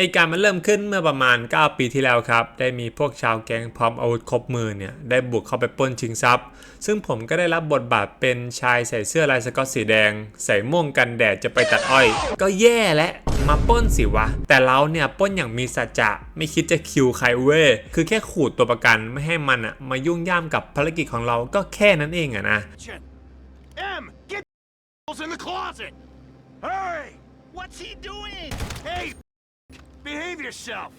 เหตุการณ์มันเริ่มขึ้นเมื่อประมาณ 9 ปีที่แล้วครับ ได้มีพวกชาวแก๊งพร้อมอาวุธครบมือเนี่ยได้บุกเข้าไปปล้นชิงทรัพย์ ซึ่งผมก็ได้รับบทบาทเป็นชายใส่เสื้อลายสก๊อตสีแดง ใส่ม่วงกันแดดจะไปตัดอ้อย ก็แย่และ มาปล้นสิวะ แต่เราเนี่ยปล้นอย่างมีสัจจะไม่คิดจะคิวใครเว้ยคือแค่ขูดตัวประกันไม่ให้มันอะมายุ่งย่ามกับภารกิจของเราก็แค่นั้นเองอะนะ M, get in the closet. Hurry! What's he doing? Hey, behave yourself.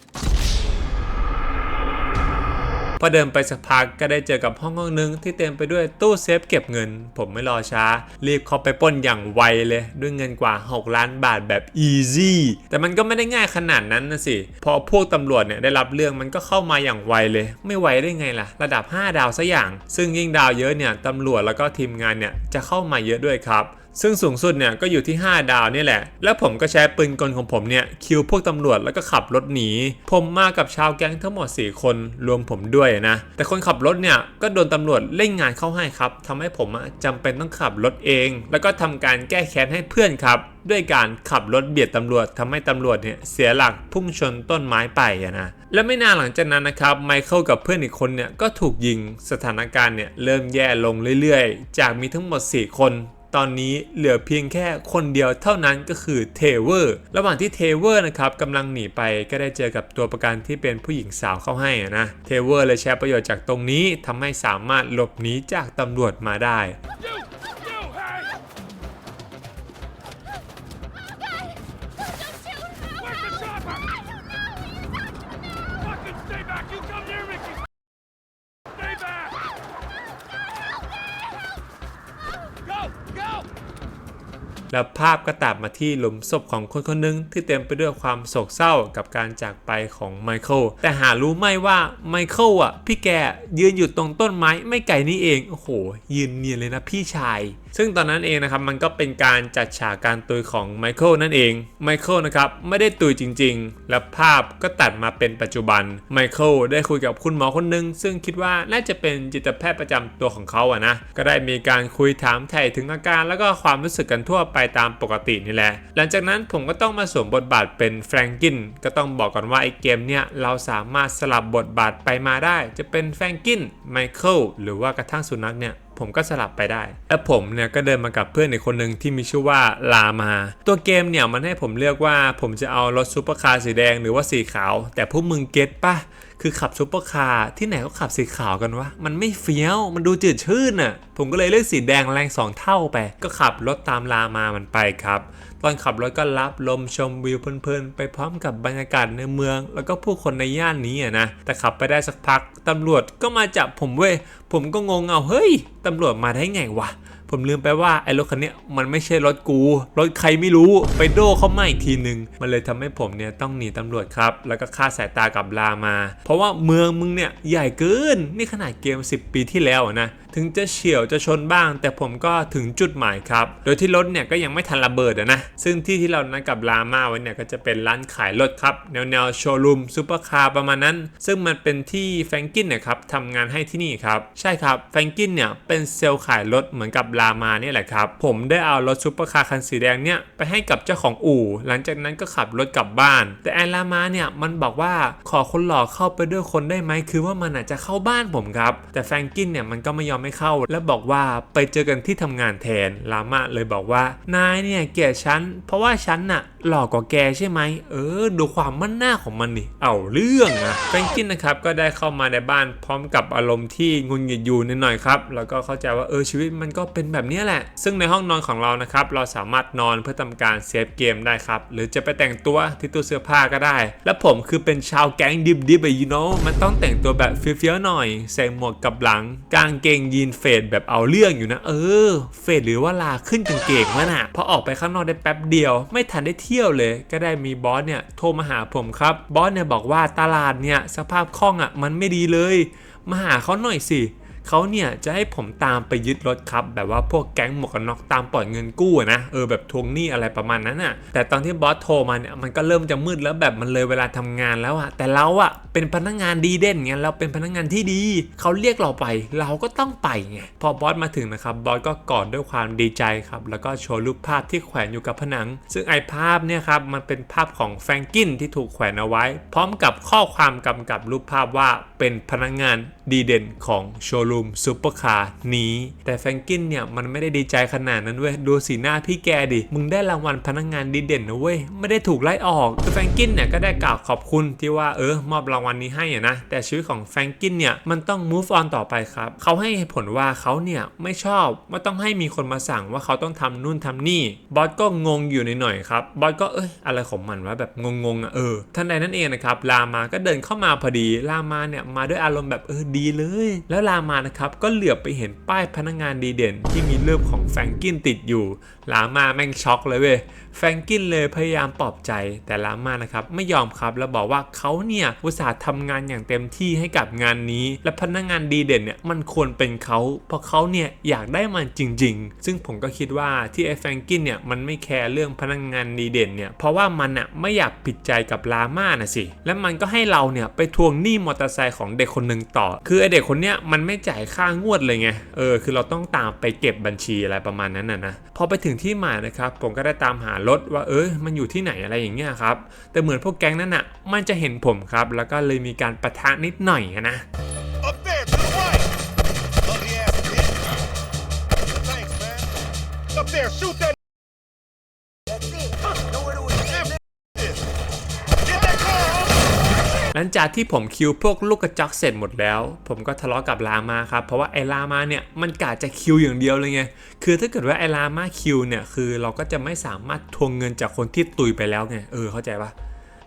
พอเดินไปสักพักก็ได้เจอกับห้องห้องนึงที่เต็มไปด้วยตู้เซฟเก็บเงิน ผมไม่รอช้า รีบเข้าไปปล้นอย่างไวเลยด้วยเงินกว่า 6 ล้านบาทแบบ easy แต่มันก็ไม่ได้ง่ายขนาดนั้นนะสิ พอพวกตำรวจเนี่ยได้รับเรื่องมันก็เข้ามาอย่างไวเลย ไม่ไวได้ไงล่ะ ระดับ 5 ดาวซะอย่าง ซึ่งยิ่งดาวเยอะเนี่ยตำรวจแล้วก็ทีมงานเนี่ยจะเข้ามาเยอะด้วยครับ ซึ่งสูงสุดเนี่ยก็อยู่ที่ 5 ดาวนี่แหละ แล้วผมก็ใช้ปืนกลของผมเนี่ยคิวพวกตำรวจแล้วก็ขับรถหนี ผมมากับชาวแก๊งทั้งหมด 4 คนรวมผมด้วยนะ แต่คนขับรถเนี่ยก็โดนตำรวจเล่นงานเข้าให้ครับทำให้ผมจำเป็นต้องขับรถเอง แล้วก็ทำการแก้แค้นให้เพื่อนครับด้วยการขับรถเบียดตำรวจทำให้ตำรวจเนี่ยเสียหลักพุ่งชนต้นไม้ไปนะและไม่นานหลังจากนั้นนะครับไมเคิลกับเพื่อนอีกคนเนี่ยก็ถูกยิงสถานการณ์เนี่ยเริ่มแย่ลงเรื่อยๆ จากมีทั้งหมด 4 คน ตอนนี้เหลือเพียงแค่คนเดียวเท่านั้นก็คือเทเวอร์ระหว่างที่เทเวอร์นะครับกำลังหนีไปก็ได้เจอกับตัวประกันที่เป็นผู้หญิงสาวเข้าให้นะเทเวอร์เลยใช้ประโยชน์จากตรงนี้ทำให้สามารถหลบหนีจากตำรวจมาได้ แล้วภาพก็ตัดมาที่หลุมศพของคนคนหนึ่งที่เต็มไปด้วยความโศกเศร้ากับการจากไปของไมเคิลแต่หารู้ไหมว่าไมเคิลอะพี่แกยืนอยู่ตรงต้นไม้ไม่ไกลนี่เอง โอ้โหยืนเนียนเลยนะพี่ชาย ซึ่งตอนนั้นเองนะครับมันก็เป็นการจัดฉากการตุยของไมเคิลนั่นเองไมเคิลนะครับไม่ได้ตุยจริง ๆ และภาพก็ตัดมาเป็นปัจจุบันไมเคิลได้คุยกับคุณหมอคนหนึง ซึ่งคิดว่าน่าจะเป็นจิตแพทย์ประจำตัวของเขาอะนะก็ได้มีการคุยถามไถ่ถึงอาการ แล้วก็ความรู้สึกกันทั่วไปตามปกตินี่แหละ หลังจากนั้นผมก็ต้องมาสวมบทบาทเป็นแฟรงกินก็ต้องบอกก่อนว่าไอ้เกมเนี่ยเราสามารถสลับบทบาทไปมาได้ จะเป็นแฟรงกินไมเคิลหรือว่ากระทั่งสุนัขเนี่ย ผมก็สลับไปได้ และผมเนี่ยก็เดินมากับเพื่อนอีกคนหนึ่งที่มีชื่อว่าลามา ตัวเกมเนี่ยมันให้ผมเลือกว่าผมจะเอารถซูเปอร์คาร์สีแดงหรือว่าสีขาว แต่พวกมึงเก็ตปะคือขับซูเปอร์คาร์ที่ไหนก็ขับสีขาวกันวะ มันไม่เฟี้ยว มันดูจืดชื่นอะ ผมก็เลยเลือกสีแดงแรงสองเท่าไป ก็ขับรถตามลามามันไปครับ ตอนขับรถก็รับลมชมวิวเพลินๆ ไปพร้อมกับบรรยากาศในเมือง แล้วก็ผู้คนในย่านนี้อะนะ แต่ขับไปได้สักพักตำรวจก็มาจับผมเว้ย ผมก็งงเอาเฮ้ยตำรวจมาได้ไงวะ ผมลืมไปว่าไอ้รถคันนี้มันไม่ใช่รถกู รถใครไม่รู้ไปโดเขามาอีกทีหนึ่งมันเลยทำให้ผมเนี่ยต้องหนีตำรวจครับ แล้วก็ฆ่าสายตากับลามา เพราะว่าเมืองมึงเนี่ยใหญ่เกินนี่ขนาดเกม 10 ปีที่แล้วนะถึงจะเฉียวจะชนบ้าง แต่ผมก็ถึงจุดหมายครับ โดยที่รถเนี่ยก็ยังไม่ทันระเบิดนะ ซึ่งที่ที่เรานัดกับลามาไว้เนี่ยก็จะเป็นร้านขายรถครับ แนวแนวโชว์รูมซูเปอร์คาร์ประมาณนั้น ซึ่งมันเป็นที่แฟรงกินเนี่ยครับทำงานให้ที่นี่ครับ ใช่ครับ แฟรงกินเนี่ยเป็นเซลล์ขายรถเหมือนกับลามาเนี่ยแหละครับ ผมได้เอารถซูเปอร์คาร์คันสีแดงเนี่ยไปให้กับเจ้าของอู่ หลังจากนั้นก็ขับรถกลับบ้าน แต่แอนลามาเนี่ยมันบอกว่าขอคนหล่อเข้าไปด้วยคนได้ไหมคือว่ามันอาจจะเข้าบ้านผมครับแต่แฟรงกินเนี่ยมันก็ไม่ยอมไม่เข้า และบอกว่าไปเจอกันที่ทำงานแทนลามาเลยบอกว่านายเนี่ยเกลียดฉันเพราะว่าฉันน่ะหล่อกว่าแกใช่ไหมเออ ดูความมั่นหน้าของมันนี่เอาเรื่องอะแฟรงกินนะครับก็ได้เข้ามาในบ้านพร้อมกับอารมณ์ที่งุนหงิดอยู่นิดหน่อยครับแล้วก็เข้าใจว่าเออชีวิตมันก็เป็นแบบนี้แหละ ซึ่งในห้องนอนของเรานะครับ เราสามารถนอนเพื่อทำการเซฟเกมได้ครับ หรือจะไปแต่งตัวที่ตู้เสื้อผ้าก็ได้ และผมคือเป็นชาวแก๊งดิบดิบไปยูโนมันต้องแต่งตัวแบบเฟี้ยวๆหน่อย ใส่หมวกกับหลัง กางเกงยีนเฟดแบบเอาเรื่องอยู่นะ เออ เฟดหรือว่าลาขึ้นกางเกงวะน่ะพอออกไปข้างนอกได้แป๊บเดียว ไม่ทันได้เที่ยวเลย ก็ได้มีบอสเนี่ยโทรมาหาผมครับ บอสเนี่ยบอกว่าตลาดเนี่ยสภาพคล่องอะมันไม่ดีเลย มาหาเขาหน่อยสิ เขาเนี่ยจะให้ผมตามไปยึดรถครับ แบบว่าพวกแก๊งหมวกกันน็อกตามปล่อยเงินกู้นะเออแบบทวงหนี้อะไรประมาณนั้นอะแต่ตอนที่บอสโทรมาเนี่ยมันก็เริ่มจะมืดแล้วแบบมันเลยเวลาทำงานแล้วอะแต่เราอะเป็นพนักงานดีเด่นไงเราเป็นพนักงานที่ดีเขาเรียกเราไป เราก็ต้องไปไงพอบอสมาถึงนะครับบอสก็กอดด้วยความดีใจครับแล้วก็โชว์รูปภาพที่แขวนอยู่กับผนัง ซึ่งไอภาพเนี่ยครับมันเป็นภาพของแฟรงกินที่ถูกแขวนเอาไว้ พร้อมกับข้อความกำกับรูปภาพว่าเป็นพนักงานดีเด่นของโชว์รูมซูเปอร์คาร์นี้ แต่แฟรงกินเนี่ยมันไม่ได้ดีใจขนาดนั้นเว้ยดูสีหน้าพี่แกดิ มึงได้รางวัลพนักงานดีเด่นนะเว้ย ไม่ได้ถูกไล่ออกคือแฟรงกินเนี่ยก็ได้กล่าวขอบคุณที่ว่าเออมอบรางวัลนี้ให้อะนะ แต่ชีวิตของแฟรงกินเนี่ยมันต้อง move on ต่อไปครับ เขาให้ผลว่าเขาเนี่ยไม่ชอบว่าต้องให้มีคนมาสั่งว่าเขาต้องทำนู่นทำนี่บอสก็งงอยู่นหน่อยครับบอสก็เอ้ยอะไรของมันวะแบบงงๆอะเออทันใดนั้นเองนะครับลามาก็เดินเข้ามาพอดีลามาเนี่ยมาด้วยอารมณ์แบบเออดีเลย แล้วลามานะครับก็เหลือบไปเห็นป้ายพนักงานดีเด่น ที่มีรูปของแฟรงกินติดอยู่ลาม่าแม่งช็อกเลยเว้ยแฟรงกินเลยพยายามปลอบใจแต่ลาม่านะครับไม่ยอมครับแล้วบอกว่าเขาเนี่ยอุตส่าห์ทำงานอย่างเต็มที่ให้กับงานนี้ และพนักงานดีเด่นเนี่ยมันควรเป็นเขาเพราะเขาเนี่ยอยากได้มันจริง ๆ ซึ่งผมก็คิดว่าที่ไอ้แฟรงกินเนี่ยมันไม่แคร์เรื่องพนักงานดีเด่นเนี่ยเพราะว่ามันอะไม่อยากผิดใจกับลาม่านะสิและมันก็ให้เราเนี่ยไปทวงหนี้มอเตอร์ไซค์ของเด็กคนหนึ่งต่อ คือไอเด็กคนเนี้ยมันไม่จ่ายค่างวดเลยไงเออคือเราต้องตามไปเก็บบัญชีอะไรประมาณนั้นนะนะพอไปถึงที่หมายนะครับ ผมก็ได้ตามหารถว่าเออมันอยู่ที่ไหนอะไรอย่างเงี้ยครับ แต่เหมือนพวกแก๊งนั้นอะ มันจะเห็นผมครับ แล้วก็เลยมีการประทะนิดหน่อยนะ Up there, to the หลังจากที่ผมคิวพวกลูกกระจอกเสร็จหมดแล้ว ผมก็ทะเลาะกับลามาครับเพราะว่าไอ้ลามาเนี่ยมันกะจะคิวอย่างเดียวเลยไงคือถ้าเกิดว่าไอ้ลามาคิวเนี่ยคือเราก็จะไม่สามารถทวงเงินจากคนที่ตุยไปแล้วไงเออเข้าใจปะ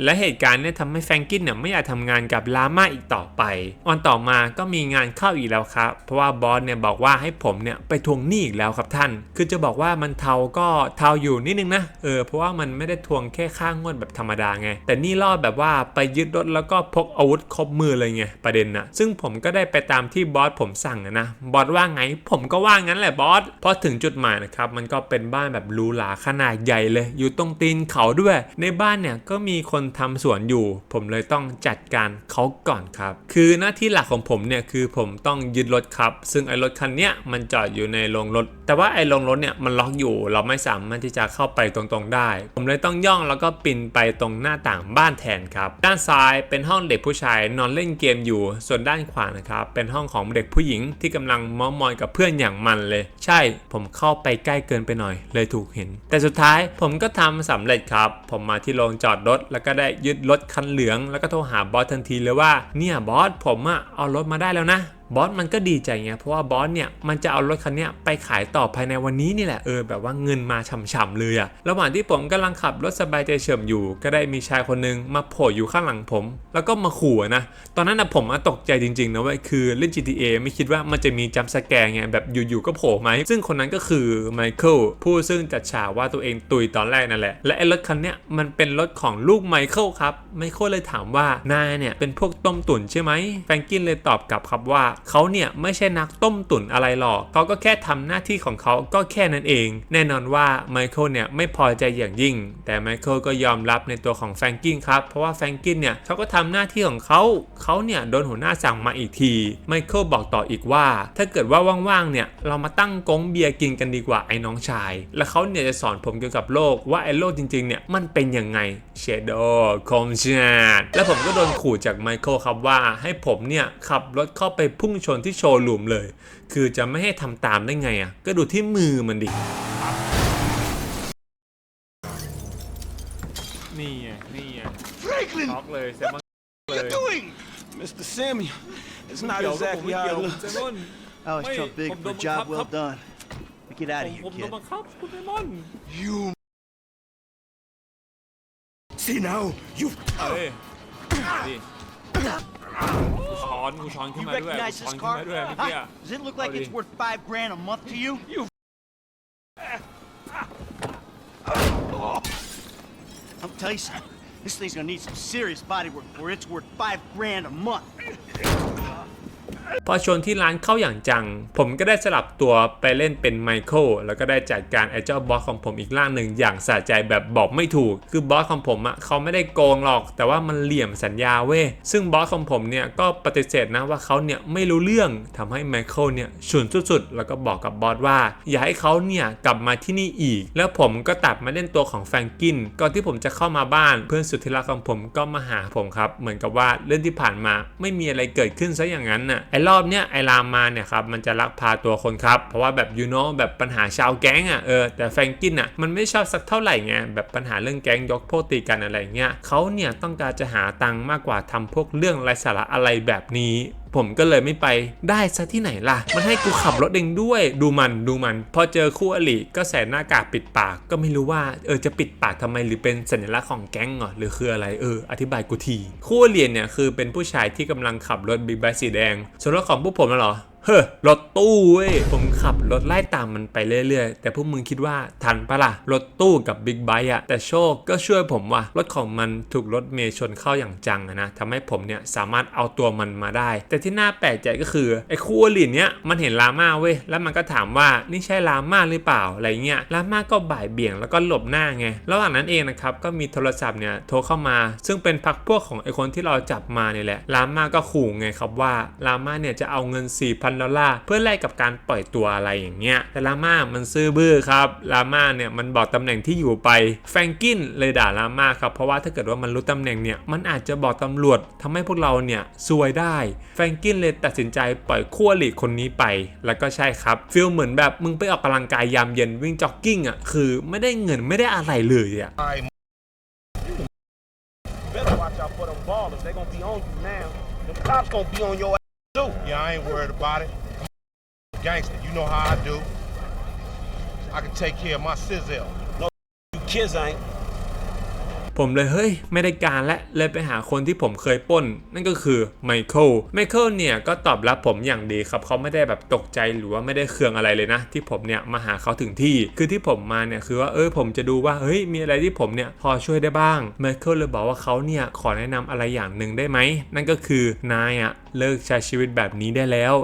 และเหตุการณ์เนี่ยทำให้แฟรงกินเนี่ยไม่อยากทำงานกับลาม่าอีกต่อไป วันต่อมาก็มีงานเข้าอีกแล้วครับ เพราะว่าบอสเนี่ยบอกว่าให้ผมเนี่ยไปทวงหนี้อีกแล้วครับท่าน คือจะบอกว่ามันเทาก็เทาอยู่นิดนึงนะ เออ เพราะว่ามันไม่ได้ทวงแค่ค่างวดแบบธรรมดาไง แต่นี่รอบแบบว่าไปยึดรถแล้วก็พกอาวุธครบมือเลยไงประเด็นนะซึ่งผมก็ได้ไปตามที่บอสผมสั่งนะ บอสว่าไง ผมก็ว่างั้นแหละบอส พอถึงจุดหมายนะครับ มันก็เป็นบ้านแบบหรูหราขนาดใหญ่เลย อยู่ตรงตีนเขาด้วย ในบ้านเนี่ยก็มีคนทำสวนอยู่ ผมเลยต้องจัดการเขาก่อนครับ คือหน้าที่หลักของผมเนี่ยคือผมต้องยึดรถครับ ซึ่งไอ้รถคันเนี้ยมันจอดอยู่ในโรงรถ แต่ว่าไอ้โรงรถเนี่ยมันล็อกอยู่ เราไม่สามารถที่จะเข้าไปตรงๆได้ ผมเลยต้องย่องแล้วก็ปีนไปตรงหน้าต่างบ้านแทนครับ ด้านซ้ายเป็นห้องเด็กผู้ชายนอนเล่นเกมอยู่ ส่วนด้านขวานะครับเป็นห้องของเด็กผู้หญิงที่กำลังมอมอยกับเพื่อนอย่างมันเลย ใช่ผมเข้าไปใกล้เกินไปหน่อย เลยถูกเห็น แต่สุดท้ายผมก็ทำสำเร็จครับ ผมมาที่โรงจอดรถแล้วก็ได้ยึดรถคันเหลือง แล้วก็โทรหาบอสทันทีเลยว่าเนี่ยบอสผมอะเอารถมาได้แล้วนะบอสมันก็ดีใจไงเพราะว่าบอสเนี่ยมันจะเอารถคันนี้ไปขายต่อภายในวันนี้นี่แหละเออแบบว่าเงินมาฉ่ำๆเลยอะระหว่างที่ผมกำลังขับรถสบายใจเฉิมอยู่ ก็ได้มีชายคนหนึงมาโผล่อยู่ข้างหลังผม แล้วก็มาขู่นะตอนนั้นนะผมตกใจจริงๆนะเว้ยคือเล่น GTA ไม่คิดว่ามันจะมีจัมสแกร์ไงแบบอยู่ๆก็โผล่มาซึ่งคนนั้นก็คือไมเคิลผู้ซึ่งจัดฉากว่าตัวเองตุยตอนแรกนั่นแหละและไอ้รถคันนี้มันเป็นรถของลูกไมเคิลครับไมเคิลเลยถามว่านายเนี่ยเป็นพวกต้มตุ๋นใช่ไหมแฟรงกินเลยตอบกลับครับว่าเขาเนี่ยไม่ใช่นักต้มตุ๋นอะไรหรอกเขาก็แค่ทำหน้าที่ของเขาก็แค่นั้นเอง แน่นอนว่าไมเคิลเนี่ยไม่พอใจอย่างยิ่ง แต่ไมเคิลก็ยอมรับในตัวของแฟรงกินครับ เพราะว่าแฟรงกินเนี่ยเขาก็ทำหน้าที่ของเขาเขาเนี่ยโดนหัวหน้าสั่งมาอีกทีไมเคิลบอกต่ออีกว่า ถ้าเกิดว่าว่างๆเนี่ยเรามาตั้งกงเบียร์กินกันดีกว่าไอ้น้องชาย และเขาเนี่ยจะสอนผมเกี่ยวกับโลกว่าไอ้โลกจริงๆเนี่ยมันเป็นยังไงเชโดคอมชาดและผมก็โดนขู่จากไมเคิลครับว่าให้ผมเนี่ยขับรถเข้าไปพงชนที่โชว์รูมเลย คือจะไม่ให้ทำตามได้ไงอะ ก็ดูที่มือมันดิ นี่ไงนี่ไง Franklin, ช็อกเลยเซมอน what are you doing? Mr. Samuel, it's not เกี่ยวกับผม exactly ไม่ how เกี่ยว it เซ looks. มอน I was Wait, Trump big ผม for โด a นบังคับ job well ครับ done. Now get out of ผม here, โดน kid. บังคับคุณเซมอน You. See now, you. เฮ้ยดิ กูช้อนกูช้อนขึ้น You มาด้วย recognize กูช้อน this ขึ้น car? มาด้วยเมื่อกี้ Huh? Does it look like it's Howdy. worth five grand a month to you? You. I'll tell you something. This thing's gonna need some serious body work before it's worth five grand a month. พอชนที่ร้านเข้าอย่างจัง ผมก็ได้สลับตัวไปเล่นเป็นไมเคิลแล้วก็ได้จัดการไอ้เจ้าบอสของผมอีกร่างหนึ่งอย่างสะใจแบบบอกไม่ถูก คือบอสของผมอะ่ะเขาไม่ได้โกงหรอก แต่ว่ามันเหลี่ยมสัญญาเว้ย ซึ่งบอสของผมเนี่ยก็ปฏิเสธนะว่าเขาเนี่ยไม่รู้เรื่องทำให้ไมเคิลเนี่ยฉุนสุดๆ แล้วก็บอกกับบอสว่า อย่าให้เขาเนี่ยกลับมาที่นี่อีก แล้วผมก็ตัดมาเล่นตัวของแฟรงกินก่อนที่ผมจะเข้ามาบ้านเพื่อนสุดที่รักของผมก็มาหาผมครับเหมือนกับว่าเรื่องที่ผ่านมาไม่มีอะไรเกิดขึ้นซะอย่างนั้นน่ะไอ้รอบเนี้ยไอ้รามมาเนี่ยครับมันจะลักพาตัวคนครับ เพราะว่าแบบยูโนแบบปัญหาชาวแก๊งอะเออแต่แฟรงกินอะมันไม่ชอบสักเท่าไหร่ไงแบบปัญหาเรื่องแก๊งยกพวกตีกันอะไรเงี้ยเขาเนี่ยต้องการจะหาตังค์มากกว่าทำพวกเรื่องไร้สาระอะไรแบบนี้ ผมก็เลยไม่ไปได้ซะที่ไหนล่ะ มันให้กูขับรถเองด้วย ดูมันดูมัน พอเจอคู่อริก็ใส่หน้ากากปิดปาก ก็ไม่รู้ว่าเออจะปิดปากทำไมหรือเป็นสัญลักษณ์ของแก๊งเหรอหรือคืออะไรเอออธิบายกูที คู่เรียนเนี่ยคือเป็นผู้ชายที่กำลังขับรถบิ๊กไบค์สีแดงส่วนรถของพวกผมน่ะเหรอ เฮ้อรถตู้เว้ยผมขับรถไล่ตามมันไปเรื่อยๆ แต่พวกมึงคิดว่าทันปะล่ะ รถตู้กับบิ๊กไบค์อะแต่โชคก็ช่วยผมว่ะรถของมันถูกรถเมย์ชนเข้าอย่างจังนะทำให้ผมเนี่ยสามารถเอาตัวมันมาได้ แต่ที่น่าแปลกใจก็คือไอ้คู่อริเนี่ยมันเห็นลาม่าเว้ยแล้วมันก็ถามว่านี่ใช่ลาม่าหรือเปล่าอะไรเงี้ยลาม่าก็บ่ายเบี่ยงแล้วก็หลบหน้าไงระหว่างนั้นเองนะครับก็มีโทรศัพท์เนี่ยโทรเข้ามา ซึ่งเป็นพักพวกของไอ้คนที่เราจับมาเนี่ยแหละลาม่าก็ขู่ไงครับว่าลาม่าเนี่ยจะเอาเงิน4,000ดอลลาร์เพื่อแลกกับการปล่อยตัวอะไรอย่างเงี้ยแต่ลาม่ามันซื่อบื้อครับลาม่าเนี่ยมันบอกตำแหน่งที่อยู่ไปแฟรงกินเลยด่าลาม่าครับเพราะว่าถ้าเกิดว่ามันรู้ตำแหน่งเนี่ยมันอาจจะบอกตำรวจทำให้พวกเราเนี่ยซวยได้แฟรงกินเลยตัดสินใจปล่อยขั้วหลีคนนี้ไป แล้วก็ใช่ครับฟีลเหมือนแบบมึงไปออกกำลังกายยามเย็นวิ่งจ็อกกิ้งอะคือไม่ได้เงินไม่ได้อะไรเลยอะ Better watch out for them ballers. They gonna be on you now. The cops gonna be on your ass too. yeah, I ain't worried about it. Gangster, you know how I do. I can take care of my sizzle. No, you kids ain't. ผมเลยเฮ้ยไม่ได้การและเลยไปหาคนที่ผมเคยป้น นั่นก็คือไมเคิลไมเคิลเนี่ยก็ตอบรับผมอย่างดีครับเขาไม่ได้แบบตกใจหรือว่าไม่ได้เคืองอะไรเลยนะ ที่ผมเนี่ยมาหาเขาถึงที่ คือที่ผมมาเนี่ยคือว่าเออผมจะดูว่าเฮ้ยมีอะไรที่ผมเนี่ยพอช่วยได้บ้างไมเคิลเลยบอกว่าเขาเนี่ยขอแนะนำอะไรอย่างหนึ่งได้ไหมนั่นก็คือนายอะเลิกใช้ชีวิตแบบนี้ได้แล้ว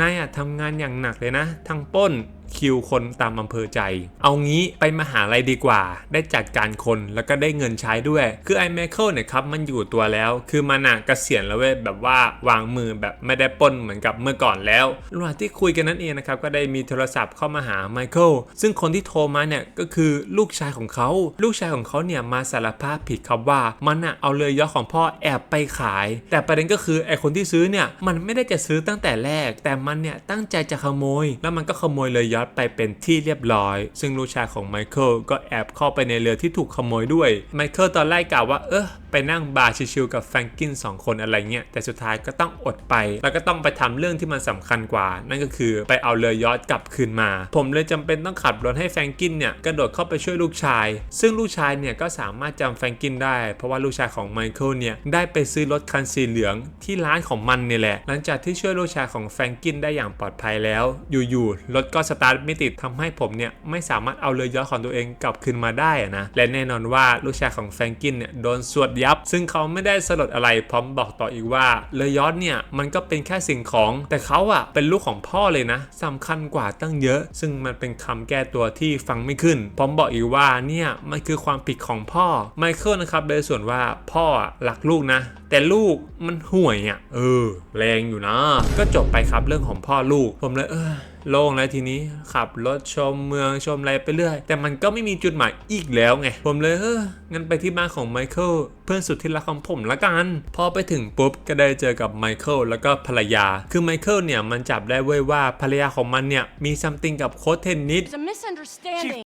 นายอะทำงานอย่างหนักเลยนะ ทั้งป้น คิวคนตามอำเภอใจ เอางี้ไปมหาลัยดีกว่า ได้จัดการคนแล้วก็ได้เงินใช้ด้วย คือไอ้แมเคิลเนี่ยครับมันอยู่ตัวแล้ว คือมันอะเกษียณแล้วเว้ยแบบว่าวางมือแบบไม่ได้ป้นเหมือนกับเมื่อก่อนแล้วระหว่างที่คุยกันนั่นเองนะครับก็ได้มีโทรศัพท์เข้ามาหาไมเคิลซึ่งคนที่โทรมาเนี่ยก็คือลูกชายของเขาลูกชายของเขาเนี่ยมาสารภาพผิดครับว่ามันอะเอาเรือยอชของพ่อแอบไปขาย แต่ประเด็นก็คือไอ้คนที่ซื้อเนี่ยมันไม่ได้จะซื้อตั้งแต่แรก แต่มันเนี่ยตั้งใจจะขโมย แล้วมันก็ขโมยเรือยอชต์ไปเป็นที่เรียบร้อย ซึ่งลูกชายของไมเคิลก็แอบเข้าไปในเรือที่ถูกขโมยด้วย ไมเคิลตอนแรกกล่าวว่าเออไปนั่งบาร์ชิลๆกับแฟรงกินสองคนอะไรเงี้ย แต่สุดท้ายก็ต้องอดไป แล้วก็ต้องไปทำเรื่องที่มันสำคัญกว่า นั่นก็คือไปเอาเรือยอชต์กลับคืนมา ผมเลยจำเป็นต้องขับรถให้แฟรงกินเนี่ยกระโดดเข้าไปช่วยลูกชาย ซึ่งลูกชายเนี่ยก็สามารถจำแฟรงกินได้ เพราะว่าลูกชายของไมเคิลเนี่ยได้ไปซื้อรถคันสีเหลืองที่ร้านของมันเนี่ยแหละ หลังจากที่ช่วยลูกชายของแฟรงกินได้อย่างปลอดภัยแล้ว อยู่ๆรถก็สตาร์ทไม่ติดทำให้ผมเนี่ยไม่สามารถเอาเรือยอชต์ของตัวเองกลับคืนมาได้นะและแน่นอนว่าลูกชายของแฟรงกินเนี่ยโดนสวดยับ ซึ่งเขาไม่ได้สลดอะไรพร้อมบอกต่ออีกว่าเรือยอชต์เนี่ยมันก็เป็นแค่สิ่งของ แต่เขาอะเป็นลูกของพ่อเลยนะสำคัญกว่าตั้งเยอะ ซึ่งมันเป็นคำแก้ตัวที่ฟังไม่ขึ้น พร้อมบอกอีกว่าเนี่ยมันคือความผิดของพ่อไมเคิลนะครับเลยส่วนว่าพ่ออะรักลูกนะ แต่ลูกมันห่วยอะเออ แรงอยู่นะ ก็จบไปครับเรื่องของพ่อลูก ผมเลยเออโล่งแล้วทีนี้ขับรถชมเมืองชมอะไรไปเรื่อย แต่มันก็ไม่มีจุดหมายอีกแล้วไง ผมเลยเอองั้นไปที่บ้านของไมเคิลเพื่อนสุดที่รักของผมละกัน พอไปถึงปุ๊บก็ได้เจอกับไมเคิลแล้วก็ภรรยา คือไมเคิลเนี่ยมันจับได้เว้ยว่าภรรยาของมันเนี่ยมีซัมติงกับโค้ชเทนนิส It's a misunderstanding.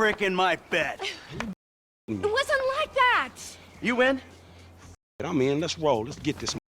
Brick in my bed. It wasn't like that. You in? I'm in. Let's roll. Let's get this.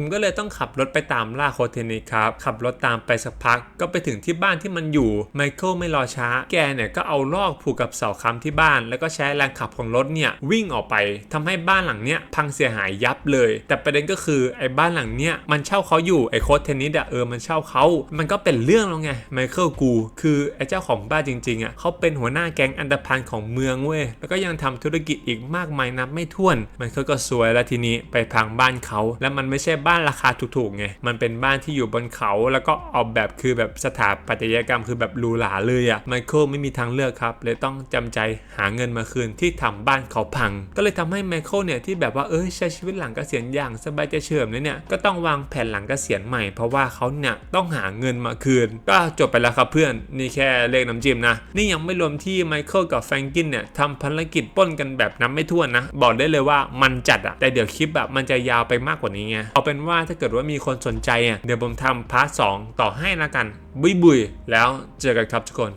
ผมก็เลยต้องขับรถไปตามล่าโคเทนิครับ ขับรถตามไปสักพัก ก็ไปถึงที่บ้านที่มันอยู่ไมเคิลไม่รอช้า แกเนี่ยก็เอาลอกผูกกับเสาค้ำที่บ้าน แล้วก็ใช้แรงขับของรถเนี่ยวิ่งออกไปทำให้บ้านหลังเนี้ยพังเสียหายยับเลย แต่ประเด็นก็คือไอ้บ้านหลังเนี้ยมันเช่าเขาอยู่ไอ้โคเทนิสอะเออมันเช่าเขา มันก็เป็นเรื่องแล้วไงไมเคิลกูคือไอ้เจ้าของบ้านจริงๆอะเขาเป็นหัวหน้าแก๊งอันดพันของเมืองเว้ยแล้วก็ยังทำธุรกิจอีกมากมายนับไม่ถ้วนไมเคิลก็สวยแล้วทีนี้ไปพังบ้านเขา แล้วมันไม่ใช่บ้านราคาถูกๆไง มันเป็นบ้านที่อยู่บนเขาแล้วก็ออกแบบคือแบบสถาปัตยกรรมคือแบบหรูหราเลยอะไมเคิลไม่มีทางเลือกครับ เลยต้องจำใจหาเงินมาคืนที่ทำบ้านเขาพัง ก็เลยทำให้ไมเคิลเนี่ยที่แบบว่าเอ้ยใช้ชีวิตหลังเกษียณอย่างสบายใจเฉิมเลยเนี่ยก็ต้องวางแผนหลังเกษียณใหม่เพราะว่าเขาเนี่ยต้องหาเงินมาคืน ก็จบไปแล้วครับเพื่อนนี่แค่เลขน้ำจิ้มนะ นี่ยังไม่รวมที่ไมเคิลกับแฟรงกินเนี่ยทำภารกิจป้นกันแบบนับไม่ถ้วนนะ บอกได้เลยว่ามันจัดอะแต่เดี๋ยวคลิปแบบมันจะยาวไปมากกว่านี้ไงเอาเป็นว่าถ้าเกิดว่ามีคนสนใจอะเดี๋ยวผมทำพาร์ทสองต่อให้นะกัน บุยบุยแล้วเจอกันครับทุกคน